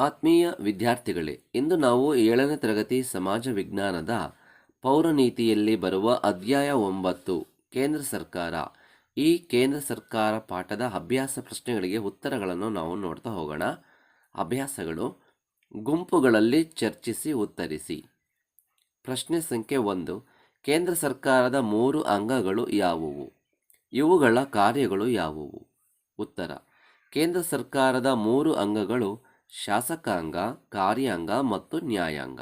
ಆತ್ಮೀಯ ವಿದ್ಯಾರ್ಥಿಗಳೇ, ಇಂದು ನಾವು ಏಳನೇ ತರಗತಿ ಸಮಾಜ ವಿಜ್ಞಾನದ ಪೌರನೀತಿಯಲ್ಲಿ ಬರುವ ಅಧ್ಯಾಯ ಒಂಬತ್ತು, ಕೇಂದ್ರ ಸರ್ಕಾರ. ಈ ಕೇಂದ್ರ ಸರ್ಕಾರ ಪಾಠದ ಅಭ್ಯಾಸ ಪ್ರಶ್ನೆಗಳಿಗೆ ಉತ್ತರಗಳನ್ನು ನಾವು ನೋಡ್ತಾ ಹೋಗೋಣ. ಅಭ್ಯಾಸಗಳು. ಗುಂಪುಗಳಲ್ಲಿ ಚರ್ಚಿಸಿ ಉತ್ತರಿಸಿ. ಪ್ರಶ್ನೆ ಸಂಖ್ಯೆ ಒಂದು, ಕೇಂದ್ರ ಸರ್ಕಾರದ ಮೂರು ಅಂಗಗಳು ಯಾವುವು? ಇವುಗಳ ಕಾರ್ಯಗಳು ಯಾವುವು? ಉತ್ತರ, ಕೇಂದ್ರ ಸರ್ಕಾರದ ಮೂರು ಅಂಗಗಳು ಶಾಸಕಾಂಗ, ಕಾರ್ಯಾಂಗ ಮತ್ತು ನ್ಯಾಯಾಂಗ.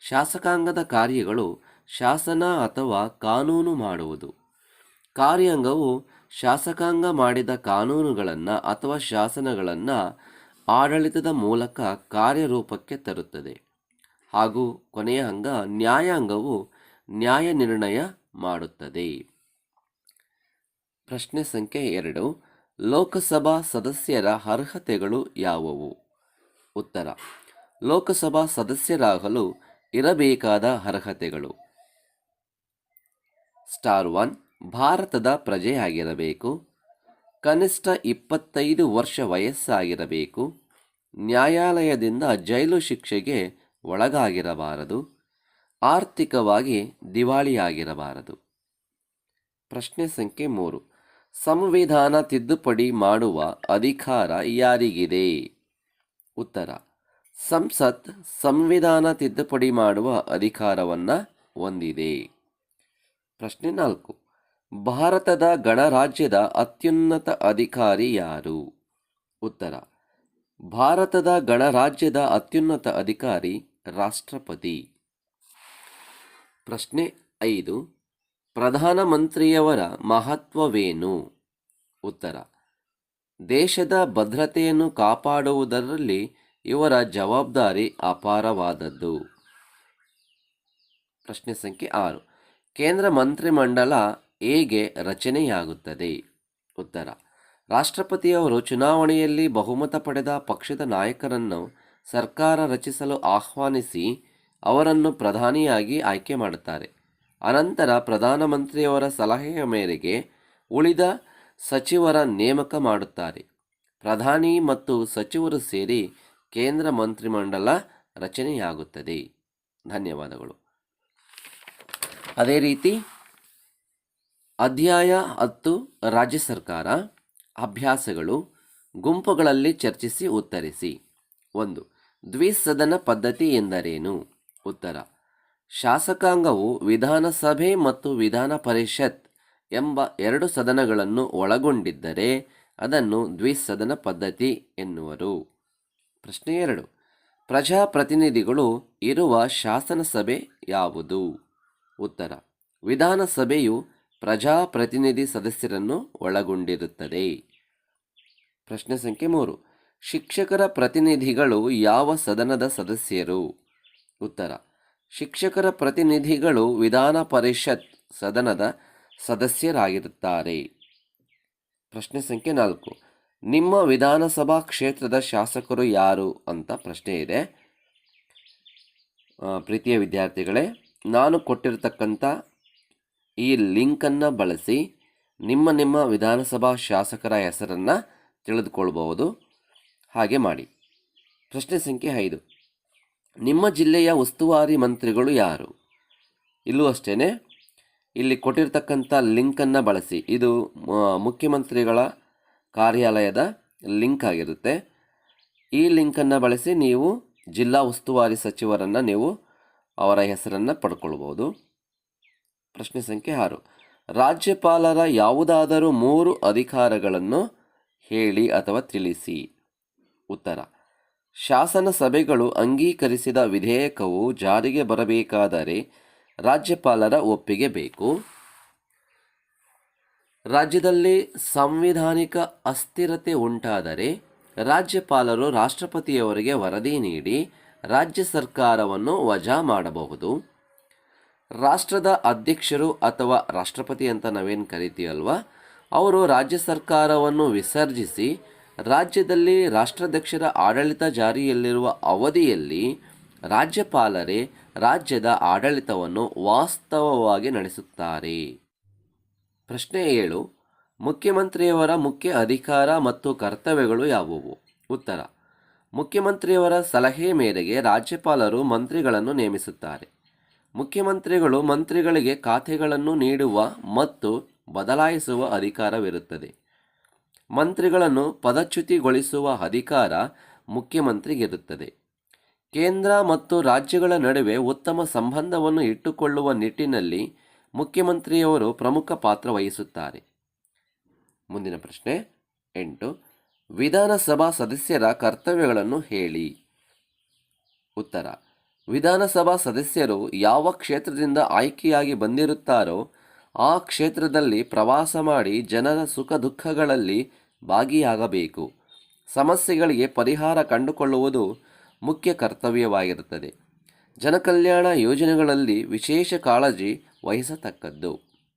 ಶಾಸಕಾಂಗದ ಕಾರ್ಯಗಳು ಶಾಸನ ಅಥವಾ ಕಾನೂನು ಮಾಡುವುದು. ಕಾರ್ಯಾಂಗವು ಶಾಸಕಾಂಗ ಮಾಡಿದ ಕಾನೂನುಗಳನ್ನು ಅಥವಾ ಶಾಸನಗಳನ್ನು ಆಡಳಿತದ ಮೂಲಕ ಕಾರ್ಯರೂಪಕ್ಕೆ ತರುತ್ತದೆ. ಹಾಗೂ ಕೊನೆಯ ಅಂಗ ನ್ಯಾಯಾಂಗವು ನ್ಯಾಯ ನಿರ್ಣಯ ಮಾಡುತ್ತದೆ. ಪ್ರಶ್ನೆ ಸಂಖ್ಯೆ ಎರಡು. ಲೋಕಸಭಾ ಸದಸ್ಯರ ಅರ್ಹತೆಗಳು ಯಾವುವು? ಉತ್ತರ. ಲೋಕಸಭಾ ಸದಸ್ಯರಾಗಲು ಇರಬೇಕಾದ ಅರ್ಹತೆಗಳು. ಸ್ಟಾರ್ ಒನ್, ಭಾರತದ ಪ್ರಜೆಯಾಗಿರಬೇಕು. ಕನಿಷ್ಠ ಇಪ್ಪತ್ತೈದು ವರ್ಷ ವಯಸ್ಸಾಗಿರಬೇಕು. ನ್ಯಾಯಾಲಯದಿಂದ ಜೈಲು ಶಿಕ್ಷೆಗೆ ಒಳಗಾಗಿರಬಾರದು. ಆರ್ಥಿಕವಾಗಿ ದಿವಾಳಿಯಾಗಿರಬಾರದು. ಪ್ರಶ್ನೆ ಸಂಖ್ಯೆ ಮೂರು. ಸಂವಿಧಾನ ತಿದ್ದುಪಡಿ ಮಾಡುವ ಅಧಿಕಾರ ಯಾರಿಗಿದೆ? ಉತ್ತರ. ಸಂಸತ್ ಸಂವಿಧಾನ ತಿದ್ದುಪಡಿ ಮಾಡುವ ಅಧಿಕಾರವನ್ನು ಹೊಂದಿದೆ. ಪ್ರಶ್ನೆ ನಾಲ್ಕು. ಭಾರತದ ಗಣರಾಜ್ಯದ ಅತ್ಯುನ್ನತ ಅಧಿಕಾರಿ ಯಾರು? ಉತ್ತರ. ಭಾರತದ ಗಣರಾಜ್ಯದ ಅತ್ಯುನ್ನತ ಅಧಿಕಾರಿ ರಾಷ್ಟ್ರಪತಿ. ಪ್ರಶ್ನೆ ಐದು. ಪ್ರಧಾನಮಂತ್ರಿಯವರ ಮಹತ್ವವೇನು? ಉತ್ತರ. ದೇಶದ ಭದ್ರತೆಯನ್ನು ಕಾಪಾಡುವುದರಲ್ಲಿ ಇವರ ಜವಾಬ್ದಾರಿ ಅಪಾರವಾದದ್ದು. ಪ್ರಶ್ನೆ ಸಂಖ್ಯೆ ಆರು. ಕೇಂದ್ರ ಮಂತ್ರಿಮಂಡಲ ಹೇಗೆ ರಚನೆಯಾಗುತ್ತದೆ? ಉತ್ತರ. ರಾಷ್ಟ್ರಪತಿಯವರು ಚುನಾವಣೆಯಲ್ಲಿ ಬಹುಮತ ಪಡೆದ ಪಕ್ಷದ ನಾಯಕರನ್ನು ಸರ್ಕಾರ ರಚಿಸಲು ಆಹ್ವಾನಿಸಿ ಅವರನ್ನು ಪ್ರಧಾನಿಯಾಗಿ ಆಯ್ಕೆ ಮಾಡುತ್ತಾರೆ. ಅನಂತರ ಪ್ರಧಾನಮಂತ್ರಿಯವರ ಸಲಹೆಯ ಮೇರೆಗೆ ಉಳಿದ ಸಚಿವರ ನೇಮಕ ಮಾಡುತ್ತಾರೆ. ಪ್ರಧಾನಿ ಮತ್ತು ಸಚಿವರು ಸೇರಿ ಕೇಂದ್ರ ಮಂತ್ರಿಮಂಡಲ ರಚನೆಯಾಗುತ್ತದೆ. ಧನ್ಯವಾದಗಳು. ಅದೇ ರೀತಿ ಅಧ್ಯಾಯ ಹತ್ತು, ರಾಜ್ಯ ಸರ್ಕಾರ, ಅಭ್ಯಾಸಗಳು, ಗುಂಪುಗಳಲ್ಲಿ ಚರ್ಚಿಸಿ ಉತ್ತರಿಸಿ. ಒಂದು, ದ್ವಿಸದನ ಪದ್ಧತಿ ಎಂದರೇನು? ಉತ್ತರ, ಶಾಸಕಾಂಗವು ವಿಧಾನಸಭೆ ಮತ್ತು ವಿಧಾನ ಪರಿಷತ್ ಎಂಬ ಎರಡು ಸದನಗಳನ್ನು ಒಳಗೊಂಡಿದ್ದರೆ ಅದನ್ನು ದ್ವಿಸದನ ಪದ್ಧತಿ ಎನ್ನುವರು. ಪ್ರಶ್ನೆ ಎರಡು. ಪ್ರಜಾಪ್ರತಿನಿಧಿಗಳು ಇರುವ ಶಾಸನಸಭೆ ಯಾವುದು? ಉತ್ತರ. ವಿಧಾನಸಭೆಯು ಪ್ರಜಾಪ್ರತಿನಿಧಿ ಸದಸ್ಯರನ್ನು ಒಳಗೊಂಡಿರುತ್ತದೆ. ಪ್ರಶ್ನೆ ಸಂಖ್ಯೆ ಮೂರು. ಶಿಕ್ಷಕರ ಪ್ರತಿನಿಧಿಗಳು ಯಾವ ಸದನದ ಸದಸ್ಯರು? ಉತ್ತರ. ಶಿಕ್ಷಕರ ಪ್ರತಿನಿಧಿಗಳು ವಿಧಾನ ಪರಿಷತ್ ಸದನದ ಸದಸ್ಯರಾಗಿರುತ್ತಾರೆ. ಪ್ರಶ್ನೆ ಸಂಖ್ಯೆ ನಾಲ್ಕು. ನಿಮ್ಮ ವಿಧಾನಸಭಾ ಕ್ಷೇತ್ರದ ಶಾಸಕರು ಯಾರು ಅಂತ ಪ್ರಶ್ನೆ ಇದೆ. ಪ್ರೀತಿಯ ವಿದ್ಯಾರ್ಥಿಗಳೇ, ನಾನು ಕೊಟ್ಟಿರತಕ್ಕಂಥ ಈ ಲಿಂಕನ್ನು ಬಳಸಿ ನಿಮ್ಮ ನಿಮ್ಮ ವಿಧಾನಸಭಾ ಶಾಸಕರ ಹೆಸರನ್ನು ತಿಳಿದುಕೊಳ್ಬಹುದು. ಹಾಗೆ ಮಾಡಿ. ಪ್ರಶ್ನೆ ಸಂಖ್ಯೆ ಐದು. ನಿಮ್ಮ ಜಿಲ್ಲೆಯ ಉಸ್ತುವಾರಿ ಮಂತ್ರಿಗಳು ಯಾರು? ಇಲ್ಲೂ ಅಷ್ಟೇ ಇಲ್ಲಿ ಕೊಟ್ಟಿರ್ತಕ್ಕಂಥ ಲಿಂಕನ್ನು ಬಳಸಿ. ಇದು ಮುಖ್ಯಮಂತ್ರಿಗಳ ಕಾರ್ಯಾಲಯದ ಲಿಂಕ್ ಆಗಿರುತ್ತೆ. ಈ ಲಿಂಕನ್ನು ಬಳಸಿ ನೀವು ಜಿಲ್ಲಾ ಉಸ್ತುವಾರಿ ಸಚಿವರನ್ನು ನೀವು ಅವರ ಹೆಸರನ್ನು ಪಡ್ಕೊಳ್ಬೋದು. ಪ್ರಶ್ನೆ ಸಂಖ್ಯೆ ಆರು. ರಾಜ್ಯಪಾಲರ ಯಾವುದಾದರೂ ಮೂರು ಅಧಿಕಾರಗಳನ್ನು ಹೇಳಿ ಅಥವಾ ತಿಳಿಸಿ. ಉತ್ತರ. ಶಾಸನ ಸಭೆಗಳು ಅಂಗೀಕರಿಸಿದ ವಿಧೇಯಕವು ಜಾರಿಗೆ ಬರಬೇಕಾದರೆ ರಾಜ್ಯಪಾಲರ ಒಪ್ಪಿಗೆ ಬೇಕು. ರಾಜ್ಯದಲ್ಲಿ ಸಾಂವಿಧಾನಿಕ ಅಸ್ಥಿರತೆ ಉಂಟಾದರೆ ರಾಜ್ಯಪಾಲರು ರಾಷ್ಟ್ರಪತಿಯವರಿಗೆ ವರದಿ ನೀಡಿ ರಾಜ್ಯ ಸರ್ಕಾರವನ್ನು ವಜಾ ಮಾಡಬಹುದು. ರಾಷ್ಟ್ರದ ಅಧ್ಯಕ್ಷರು ಅಥವಾ ರಾಷ್ಟ್ರಪತಿ ಅಂತ ನಾವೇನು ಕರಿತೀವಲ್ವ? ಅವರು ರಾಜ್ಯ ಸರ್ಕಾರವನ್ನು ವಿಸರ್ಜಿಸಿ ರಾಜ್ಯದಲ್ಲಿ ರಾಷ್ಟ್ರಾಧ್ಯಕ್ಷರ ಆಡಳಿತ ಜಾರಿಯಲ್ಲಿರುವ ಅವಧಿಯಲ್ಲಿ ರಾಜ್ಯಪಾಲರೇ ರಾಜ್ಯದ ಆಡಳಿತವನ್ನು ವಾಸ್ತವವಾಗಿ ನಡೆಸುತ್ತಾರೆ. ಪ್ರಶ್ನೆ ಏಳು, ಮುಖ್ಯಮಂತ್ರಿಯವರ ಮುಖ್ಯ ಅಧಿಕಾರ ಮತ್ತು ಕರ್ತವ್ಯಗಳು ಯಾವುವು? ಉತ್ತರ, ಮುಖ್ಯಮಂತ್ರಿಯವರ ಸಲಹೆ ಮೇರೆಗೆ ರಾಜ್ಯಪಾಲರು ಮಂತ್ರಿಗಳನ್ನು ನೇಮಿಸುತ್ತಾರೆ. ಮುಖ್ಯಮಂತ್ರಿಗಳು ಮಂತ್ರಿಗಳಿಗೆ ಖಾತೆಗಳನ್ನು ನೀಡುವ ಮತ್ತು ಬದಲಾಯಿಸುವ ಅಧಿಕಾರವಿರುತ್ತದೆ. ಮಂತ್ರಿಗಳನ್ನು ಪದಚ್ಯುತಿಗೊಳಿಸುವ ಅಧಿಕಾರ ಮುಖ್ಯಮಂತ್ರಿಗಿರುತ್ತದೆ ಕೇಂದ್ರ ಮತ್ತು ರಾಜ್ಯಗಳ ನಡುವೆ ಉತ್ತಮ ಸಂಬಂಧವನ್ನು ಇಟ್ಟುಕೊಳ್ಳುವ ನಿಟ್ಟಿನಲ್ಲಿ ಮುಖ್ಯಮಂತ್ರಿಯವರು ಪ್ರಮುಖ ಪಾತ್ರ ವಹಿಸುತ್ತಾರೆ. ಮುಂದಿನ ಪ್ರಶ್ನೆ, ಎಂಟು, ವಿಧಾನಸಭಾ ಸದಸ್ಯರ ಕರ್ತವ್ಯಗಳನ್ನು ಹೇಳಿ. ಉತ್ತರ, ವಿಧಾನಸಭಾ ಸದಸ್ಯರು ಯಾವ ಕ್ಷೇತ್ರದಿಂದ ಆಯ್ಕೆಯಾಗಿ ಬಂದಿರುತ್ತಾರೋ ಆ ಕ್ಷೇತ್ರದಲ್ಲಿ ಪ್ರವಾಸ ಮಾಡಿ ಜನರ ಸುಖ ದುಃಖಗಳಲ್ಲಿ ಭಾಗಿಯಾಗಬೇಕು. ಸಮಸ್ಯೆಗಳಿಗೆ ಪರಿಹಾರ ಕಂಡುಕೊಳ್ಳುವುದು ಮುಖ್ಯ ಕರ್ತವ್ಯವಾಗಿರುತ್ತದೆ. ಜನಕಲ್ಯಾಣ ಯೋಜನೆಗಳಲ್ಲಿ ವಿಶೇಷ ಕಾಳಜಿ ವಹಿಸತಕ್ಕದ್ದು.